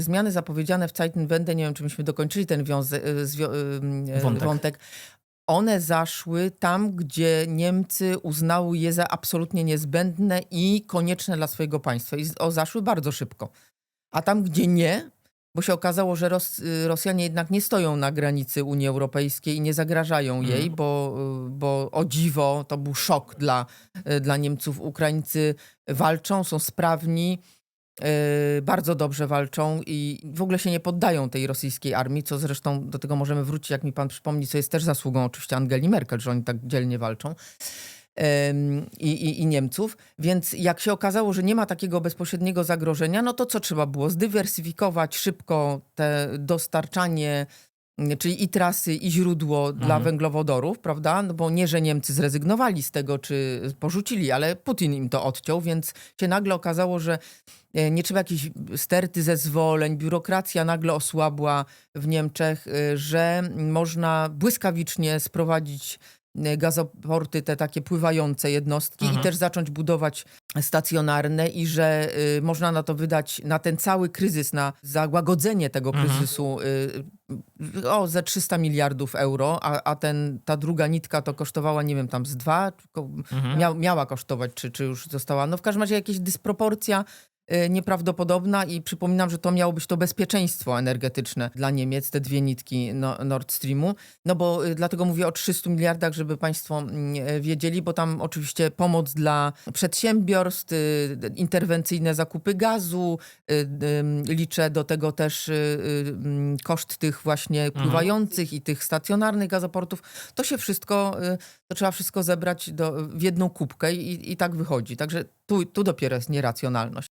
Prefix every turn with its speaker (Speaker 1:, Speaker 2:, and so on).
Speaker 1: Zmiany zapowiedziane w Zeitenwende, nie wiem, czy myśmy dokończyli ten wiąze, y, y,
Speaker 2: Wątek.
Speaker 1: wątek. One zaszły tam, gdzie Niemcy uznały je za absolutnie niezbędne i konieczne dla swojego państwa. I o, zaszły bardzo szybko. A tam, gdzie nie, bo się okazało, że Ros- y, Rosjanie jednak nie stoją na granicy Unii Europejskiej i nie zagrażają jej,
Speaker 2: Mhm.
Speaker 1: bo, bo o dziwo to był szok dla, dla Niemców. Ukraińcy walczą, są sprawni, bardzo dobrze walczą i w ogóle się nie poddają tej rosyjskiej armii, co zresztą do tego możemy wrócić, jak mi pan przypomni, co jest też zasługą oczywiście Angeli Merkel, że oni tak dzielnie walczą. I, i, i Niemców. Więc jak się okazało, że nie ma takiego bezpośredniego zagrożenia, no to co trzeba było? Zdywersyfikować szybko te dostarczanie, czyli i trasy, i źródło dla
Speaker 2: Mhm.
Speaker 1: węglowodorów, prawda? No bo nie, że Niemcy zrezygnowali z tego, czy porzucili, ale Putin im to odciął, więc się nagle okazało, że e, nie trzeba jakiejś sterty zezwoleń, biurokracja nagle osłabła w Niemczech, y, że można błyskawicznie sprowadzić gazoporty, te takie pływające jednostki
Speaker 2: Mhm.
Speaker 1: i też zacząć budować stacjonarne i że y, można na to wydać, na ten cały kryzys, na załagodzenie tego
Speaker 2: Mhm.
Speaker 1: kryzysu y, o ze 300 miliardów euro, a, a ten, ta druga nitka to kosztowała, nie wiem, tam z dwa,
Speaker 2: Mhm.
Speaker 1: mia, miała kosztować, czy, czy już została. No w każdym razie jakaś dysproporcja y, nieprawdopodobna i przypominam, że to miało być to bezpieczeństwo energetyczne dla Niemiec, te dwie nitki no, Nord Streamu. No bo y, dlatego mówię o 300 miliardach, żeby państwo mm, y, wiedzieli, bo tam oczywiście pomoc dla przedsiębiorstw, y, interwencyjne zakupy gazu, y, y, liczę do tego też y, y, mm, koszt tych właśnie pływających i tych stacjonarnych gazoportów. To się wszystko, y, to trzeba wszystko zebrać do, w jedną kubkę i, i tak wychodzi. Także tu, tu dopiero jest nieracjonalność.